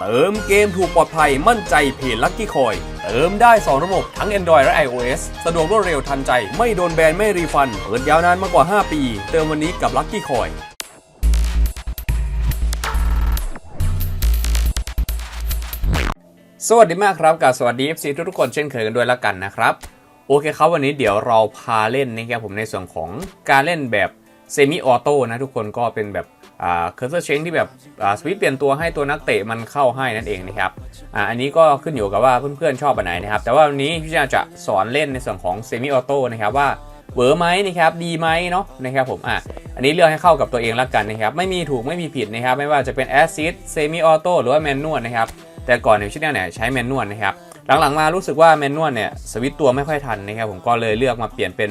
เติมเกมถูกปลอดภัยมั่นใจเพจลั c กี้คอย เติมได้ 2 ระบบทั้ง Android และ iOS สะดวกรวดเร็วทันใจ ไม่โดนแบนไม่รีฟัน เปิดยาวนานมากกว่า 5 ปี เติมวันนี้กับลั c กี้คอยสวัสดีมากครับกับสวัสดี FC ทุกๆคนเช่นเคยกันด้วยแล้วกันนะครับ โอเคครับวันนี้เดี๋ยวเราพาเล่นนะครับผมในส่วนของการเล่นแบบเซมิออโต้นะทุกคนก็เป็นแบบ เคอร์เซอร์เชงที่แบบสวิตช์เปลี่ยนตัวให้ตัวนักเตะมันเข้าให้นั่นเองนะครับออันนี้ก็ขึ้นอยู่กับว่าเพื่อนๆชอบอันไหนนะครับ แต่ว่าวันนี้พี่จาจะสอนเล่นในส่วนของเซมิออโต้นะครับว่าเวอร์ไหมนะครับดีไหมเนาะนะครับผมอะอันนี้เลือกให้เข้ากับตัวเองแล้วกันนะครับไม่มีถูกไม่มีผิดนะครับไม่ว่าจะเป็นแอซิดเซมิออโต้หรือว่าแมนนวลนะครับแต่ก่อนในชิ้นเนี่ยใช้แมนนวลนะครับหลังๆมารู้สึกว่าแมนนวลเนี่ยสวิตช์ตัวไม่ค่อยทันนะครับผมก็เลยเลือกมาเปลี่ยนเป็น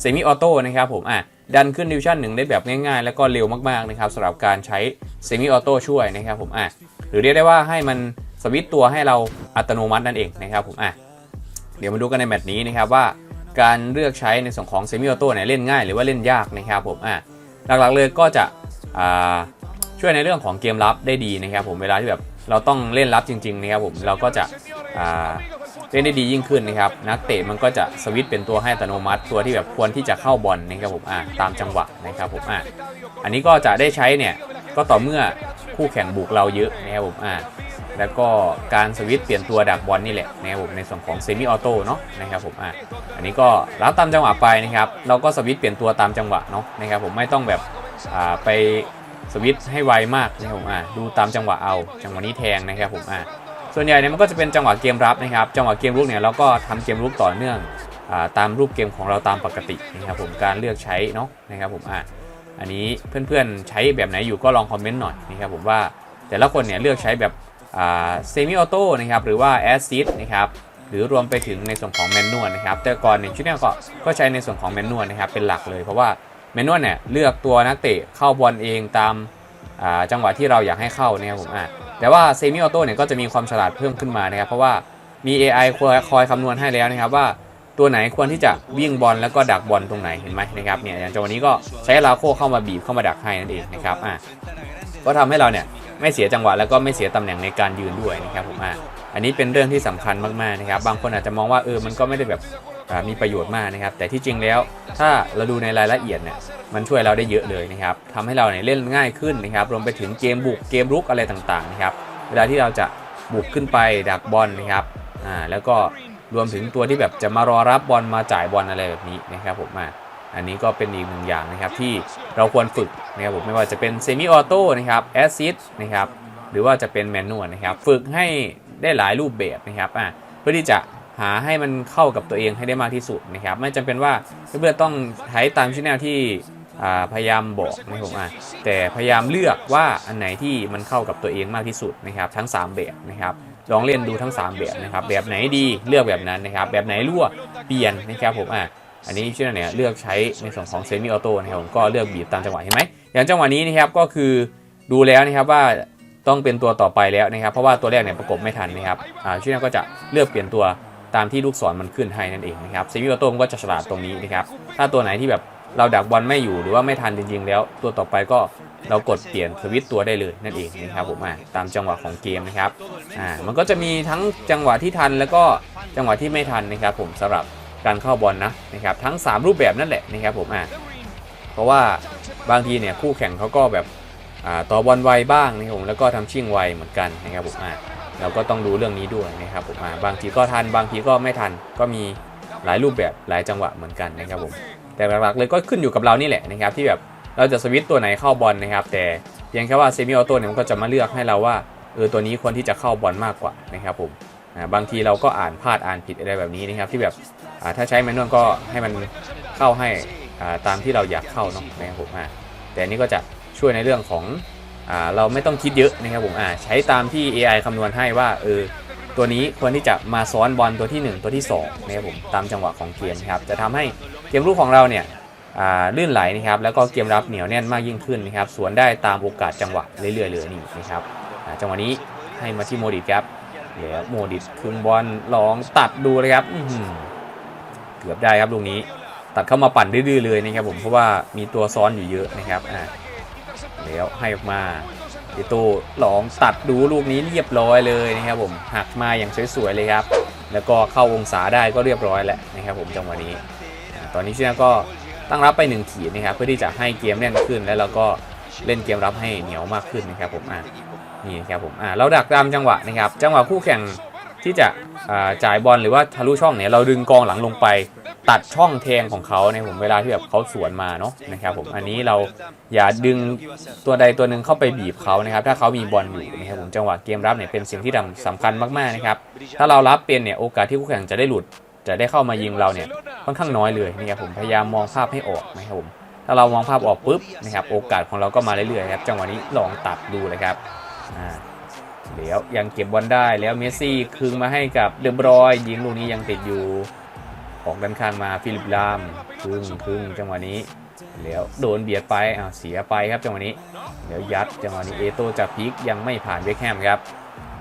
เซมิออโต้นะครับผมอะ ดันขึ้นดิวชั่นหนึ่งได้แบบง่ายๆ แล้วก็เร็วมากๆนะครับสำหรับการใช้เซมิออโต้ช่วยนะครับผมอะหรือเรียกได้ว่าให้มันสวิตตัวให้เราอัตโนมัตินั่นเองนะครับผมอะเดี๋ยวมาดูกันในแมตช์นี้นะครับว่าการเลือกใช้ในส่วนของเซมิออโต้เนี่ยเล่นง่ายหรือว่าเล่นยากนะครับผมอะหลักๆเลยก็จะอ่าช่วยในเรื่องของเกมรับได้ดีนะครับผมเวลาที่แบบเราต้องเล่นรับจริงๆนะครับผมเราก็จะอ่า เล่นได้ดียิ่งขึ้นนะครับนักเตะมันก็จะสวิตช์เป็นตัวให้อัตโนมัติ ตัวที่แบบควรที่จะเข้าบอลนะครับผมอ่าตามจังหวะนะครับผมอ่าอันนี้ก็จะได้ใช้เนี่ยก็ต่อเมื่อคู่แข่งบุกเราเยอะนะครับผมอ่าแล้วก็การสวิตช์เปลี่ยนตัวดักบอลนี่แหละนะครับผมในส่วนของเซมิออโต้เนาะนะครับผมอ่าอันนี้ก็รับตามจังหวะไปนะครับเราก็สวิตช์เปลี่ยนตัวตามจังหวะเนาะนะครับผมไม่ต้องแบบอ่าไปสวิตช์ให้ไวมากนะครับผมอ่าดูตามจังหวะเอาจังหวะนี้แทงนะครับผมอ่า ส่วนใหญ่เนี่ยมันก็จะเป็นจังหวะเกมรับนะครับจังหวะเกมรุกเนี่ยเราก็ทำเกมรุกต่อเนื่องอตามรูปเกมของเราตามปกตินะครับผมการเลือกใช้เนาะนะครับผมอะอันนี้เพื่อนๆใช้แบบไหนอยู่ก็ลองคอมเมนต์หน่อยนะครับผมว่าแต่ละคนเนี่ยเลือกใช้แบบเซมิออโต้นะครับหรือว่าแอสซิดนะครับหรือรวมไปถึงในส่วนของแมนนวลนะครับแต่ก่อนเนี่ยชุดนี้ก็ก็ใช้ในส่วนของแมนนวลนะครับเป็นหลักเลยเพราะว่าแมนนวลเนี่ยเลือกตัวนักเตะเข้าบอลเองตาม จังหวะที่เราอยากให้เข้านะครับผมอะแต่ว่าเซมิออโต้เนี่ยก็จะมีความฉลาดเพิ่มขึ้นมานะครับเพราะว่ามี AI คอยคอยคำนวณให้แล้วนะครับว่าตัวไหนควรที่จะวิ่งบอลแล้วก็ดักบอลตรงไหนเห็นไหมนะครับเนี่ยอย่างจังหวะนี้ก็ใช้ลาโคเข้ามาบีบเข้ามาดักให้นั่นเองนะครับอะก็ทำให้เราเนี่ยไม่เสียจังหวะแล้วก็ไม่เสียตำแหน่งในการยืนด้วยนะครับผมอะอันนี้เป็นเรื่องที่สำคัญมากๆนะครับบางคนอาจจะมองว่าเออมันก็ไม่ได้แบบ มีประโยชน์มากนะครับ แต่ที่จริงแล้วถ้าเราดูในรายละเอียดเนี่ยมันช่วยเราได้เยอะเลยนะครับทำให้เราเนี่ยเล่นง่ายขึ้นนะครับรวมไปถึงเกมบุกเกมรุกอะไรต่างๆนะครับเวลาที่เราจะบุกขึ้นไปดักบอลนะครับอ่าแล้วก็รวมถึงตัวที่แบบจะมารอรับบอลมาจ่ายบอลอะไรแบบนี้นะครับผมอ่าอันนี้ก็เป็นอีกหนึ่งอย่างนะครับที่เราควรฝึกนะครับผมไม่ว่าจะเป็นเซมิออโต้นะครับแอซิดนะครับหรือว่าจะเป็นแมนนวลนะครับฝึกให้ได้หลายรูปแบบนะครับอ่าเพื่อที่จะ หาให้มันเข้ากับตัวเองให้ได้มากที่สุดนะครับไม่จำเป็นว่าเพื่อนๆต้องใช้ตามชแนลที่พยายามบอกนะครับผมอะแต่พยายามเลือกว่าอันไหนที่มันเข้ากับตัวเองมากที่สุดนะครับทั้ง 3 แบบนะครับลองเล่นดูทั้ง 3 แบบนะครับแบบไหนดีเลือกแบบนั้นนะครับแบบไหนรั่วเปลี่ยนนะครับผมอะอันนี้ชื่อเนี่ยเลือกใช้ในส่วนของเซมิออโต้นะครับผมก็เลือกบีบตามจังหวะเห็นไหมอย่างจังหวะนี้นะครับก็คือดูแล้วนะครับว่าต้องเป็นตัวต่อไปแล้วนะครับ เพราะว่าตัวแรกเนี่ยประกบไม่ทันนะครับอ่าชื่อนี่ยก็จะเลือกเปลี่ยนตัว ตามที่ลูกศรมันขึ้นให้นั่นเองนะครับเซมิออโต้ก็จะฉลาดตรงนี้นะครับถ้าตัวไหนที่แบบเราดักบอลไม่อยู่หรือว่าไม่ทันจริงๆแล้ว ตัวต่อไปก็เรากดเปลี่ยนสวิตตัวได้เลยนั่นเองนะครับผมอ่าตามจังหวะของเกมนะครับอ่ามันก็จะมีทั้งจังหวะที่ทันแล้วก็จังหวะที่ไม่ทันนะครับ ผมสำหรับการเข้าบอลนะนะครับทั้ง 3 รูปแบบนั่นแหละนะครับผมอ่าเพราะว่าบางทีเนี่ยคู่แข่งเขาก็แบบอ่าต่อบอลไวบ้างนะครับผมแล้วก็ทำชิ่งไวเหมือนกันนะครับผมอ่า เราก็ต้องดูเรื่องนี้ด้วยนะครับผมอ่าบางทีก็ทันบางทีก็ไม่ทันก็มีหลายรูปแบบหลายจังหวะเหมือนกันนะครับผมแต่หลักๆเลยก็ขึ้นอยู่กับเรานี่แหละนะครับที่แบบเราจะสวิตตัวไหนเข้าบอลนะครับ แต่เพียงแค่ว่าเซมิออโต้เนี่ยมันก็จะมาเลือกให้เราว่าเออตัวนี้ควรที่จะเข้าบอลมากกว่านะครับผมอ่าบางทีเราก็อ่านพลาดอ่านผิดอะไรแบบนี้นะครับ ที่แบบอ่าถ้าใช้แมนนวลก็ให้มันเข้าให้อ่าตามที่เราอยากเข้าเนาะนะครับผมอ่าแต่อันนี้ก็จะช่วยในเรื่องของ เราไม่ต้องคิดเยอะนะครับผมใช้ตามที่ AI คำนวณให้ว่าเออตัวนี้ควรที่จะมาซ้อนบอลตัวที่หนึ่งตัวที่สองนะครับผมตามจังหวะของเกมครับจะทำให้เกมรุกของเราเนี่ยลื่นไหลนะครับแล้วก็เกมรับเหนียวแน่นมากยิ่งขึ้นนะครับสวนได้ตามโอกาสจังหวะเรื่อยๆเลยนี่นะครับจังหวะนี้ให้มาที่โมดิตครับเดี๋ยวโมดิตคืนบอลลองตัดดูเลยครับเกือบได้ครับลูกนี้ ตัดเข้ามาปั่นดื้อๆเลยนะครับผมเพราะว่ามีตัวซ้อนอยู่เยอะนะครับอ่า แล้วให้ออกมาเอโต้ลองตัดดูลูกนี้เรียบร้อยเลยนะครับผมหักมาอย่างสวยๆเลยครับ แล้วก็เข้าองศาได้ก็เรียบร้อยแล้วนะครับผมจังหวะนี้ ตอนนี้ชินก็ตั้งรับไปหนึ่งขีดนะครับเพื่อที่จะให้เกมแน่นขึ้นแล้วเราก็เล่นเกมรับให้เหนียวมากขึ้นนะครับผมอะนี่นะครับผมอะเราดักตามจังหวะนะครับ จังหวะคู่แข่งที่จะจ่ายบอลหรือว่าทะลุช่องเนี่ยเราดึงกองหลังลงไป ตัดช่องแทงของเขาในผมเวลาที่แบบเขาสวนมาเนาะนะครับผมอันนี้เราอย่าดึงตัวใดตัวหนึ่งเข้าไปบีบเขานะครับ ถ้าเขามีบอลอยู่นะครับผมจังหวะเกมรับเนี่ยเป็นสิ่งที่สำคัญมากๆนะครับถ้าเรารับเป็นเนี่ยโอกาสที่คู่แข่งจะได้หลุด จะได้เข้ามายิงเราเนี่ยค่อนข้างน้อยเลยนะครับผมพยายามมองภาพให้ออกนะครับผมถ้าเรามองภาพออกปุ๊บนะครับโอกาสของเราก็มาเรื่อยๆครับจังหวะนี้ลองตัดดูเลยครับอ่าเดี๋ยวยังเก็บบอลได้แล้วเมสซี่คืนมาให้กับเดบรอยยิงลูกนี้ยังติดอยู่ ออกด้านข้างมาฟิลิปลามครึ่งครึ่งจังหวะนี้แล้วโดนเบียดไปอ้าวเสียไปครับจังหวะนี้เดี๋ยวยัดจังหวะนี้เอโตจากพีกยังไม่ผ่านเวคแฮมครับ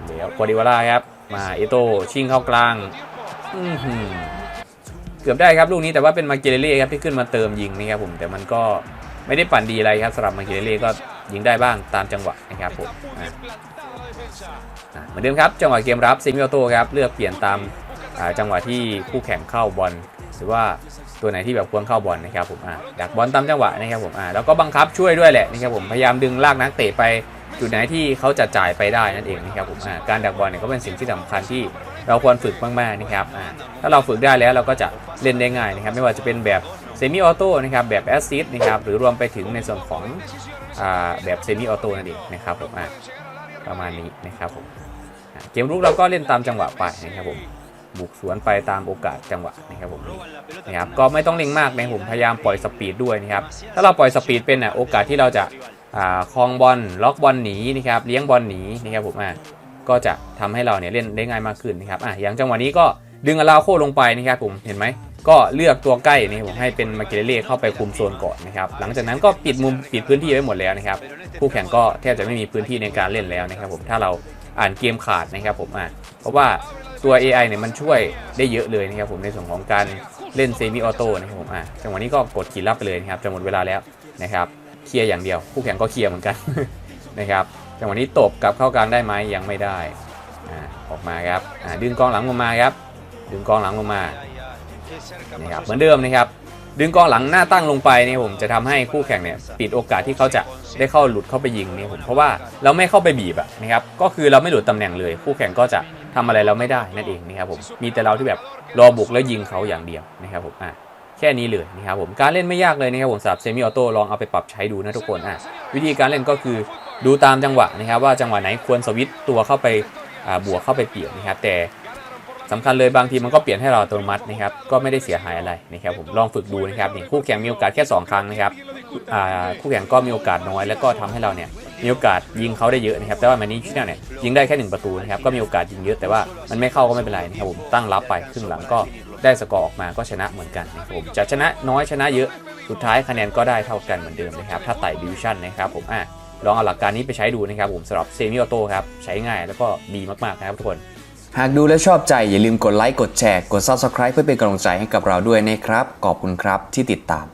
เดี๋ยวกวาดิวาล่าครับมาเอโตชิงเข้ากลางอื้อหือเกือบได้ครับลูกนี้แต่ว่าเป็นมาเกเลเล่ครับที่ขึ้นมาเติมยิงนี่ครับผมแต่มันก็ไม่ได้ปั่นดีอะไรครับสำหรับมาเกเลเล่ก็ยิงได้บ้างตามจังหวะนะครับผมเหมือนเดิมครับจังหวะเกมรับซิมิโอโต้ครับเลือกเปลี่ยนตาม จังหวะที่คู่แข่งเข้าบอลหรือว่าตัวไหนที่แบบควรเข้าบอลนะครับผมอ่าดักบอลตามจังหวะนะครับผมอ่าแล้วก็บังคับช่วยด้วยแหละนะครับผมพยายามดึงลากนักเตะไปจุดไหนที่เขาจะจ่ายไปได้นั่นเองนะครับผมอ่าการดักบอลเนี่ยก็เป็นสิ่งที่สำคัญที่เราควรฝึกมากๆนะครับอ่าถ้าเราฝึกได้แล้วเราก็จะเล่นได้ง่ายนะครับ ไม่ว่าจะเป็นแบบเซมิออโต้นะครับแบบแอสซิสนะครับหรือรวมไปถึงในส่วนของอ่าแบบเซมิออโต้นั่นเองนะครับผมอ่าประมาณนี้นะครับผมเกมรุกเราก็เล่นตามจังหวะไปนะครับผม บุกสวนไปตามโอกาสจังหวะนะครับผมนะครับก็ไม่ต้องเล็งมากนะผมพยายามปล่อยสปีดด้วยนะครับถ้าเราปล่อยสปีดเป็นอะโอกาสที่เราจะคลองบอลล็อกบอลหนีนะครับเลี้ยงบอลหนีนะครับผมอะก็จะทำให้เราเนี่ยเล่นได้ง่ายมากขึ้นนะครับอะอย่างจังหวะนี้ก็ดึงอาราโคลงไปนะครับผมเห็นไหมก็เลือกตัวใกล้นี่ผมให้เป็นมาเกเรเล่เข้าไปคุมโซนก่อนนะครับหลังจากนั้นก็ปิดมุมปิดพื้นที่ไว้หมดแล้วนะครับคู่แข่งก็แทบจะไม่มีพื้นที่ในการเล่นแล้วนะครับผมถ้าเราอ่านเกมขาดนะครับผมอะเพราะว่า ตัว AI เนี่ยมันช่วยได้เยอะเลยนะครับผมในส่วนของการเล่นเซมิออโต้นะครับผมอะจังหวะนี้ก็กดขีดรับไปเลยนะครับจะหมดเวลาแล้วนะครับเคลียร์อย่างเดียว คู่แข่งก็เคลียร์เหมือนกันนะครับจังหวะนี้ตบกลับเข้ากลางได้ไหมยังไม่ได้อ่าออกมาครับอ่าดึงกองหลังลงมาครับ ดึงกองหลังลงมานะครับเหมือนเดิมนะครับดึงกองหลังหน้าตั้งลงไปเนี่ยผมจะทำให้คู่แข่งเนี่ยปิดโอกาสที่เขาจะได้เข้าหลุดเข้าไปยิงเนี่ยผมเพราะว่าเราไม่เข้าไปบีบอะนะครับก็คือเราไม่หลุดตำแหน่งเลย คู่แข่งก็จะ ทำอะไรเราไม่ได้นั่นเองนะครับผมมีแต่เราที่แบบรอบุกแล้วยิงเขาอย่างเดียวนะครับผมอะแค่นี้เลยนะครับผมการเล่นไม่ยากเลยนะครับผมสำหรับเซมิออโต้ลองเอาไปปรับใช้ดูนะทุกคนอะวิธีการเล่นก็คือดูตามจังหวะนะครับ ว่าจังหวะไหนควรสวิตตัวเข้าไปอ่าบวกเข้าไปเปลี่ยนนะครับ แต่สำคัญเลยบางทีมันก็เปลี่ยนให้เราอัตโนมัตินะครับก็ไม่ได้เสียหายอะไรนะครับผมลองฝึกดูนะครับนี่คู่แข่งมีโอกาสแค่ 2 ครั้งนะครับอ่าคู่แข่งก็มีโอกาสน้อย แล้วก็ทำให้เราเนี่ย มีโอกาสยิงเขาได้เยอะนะครับแต่ว่ามันนี้ชิเนลเนี่ยยิงได้แค่หนึ่งประตูนะครับก็มีโอกาสยิงเยอะแต่ว่ามันไม่เข้าก็ไม่เป็นไรนะครับผมตั้งรับไปครึ่งหลังก็ได้สกอร์ออกมาก็ชนะเหมือนกันนะครับผมจะชนะน้อยชนะเยอะสุดท้ายคะแนนก็ได้เท่ากันเหมือนเดิมนะครับถ้าไต่ดิวิชั่นนะครับผมอะลองเอาหลักการนี้ไปใช้ดูนะครับผมสำหรับเซมิออโต้ครับใช้ง่ายแล้วก็ดีมากๆนะครับทุกคนหากดูแล้วชอบใจอย่าลืมกดไลค์กดแชร์กด Subscribe เพื่อเป็นกำลังใจให้กับเราด้วยนะครับ ขอบคุณครับที่ติดตาม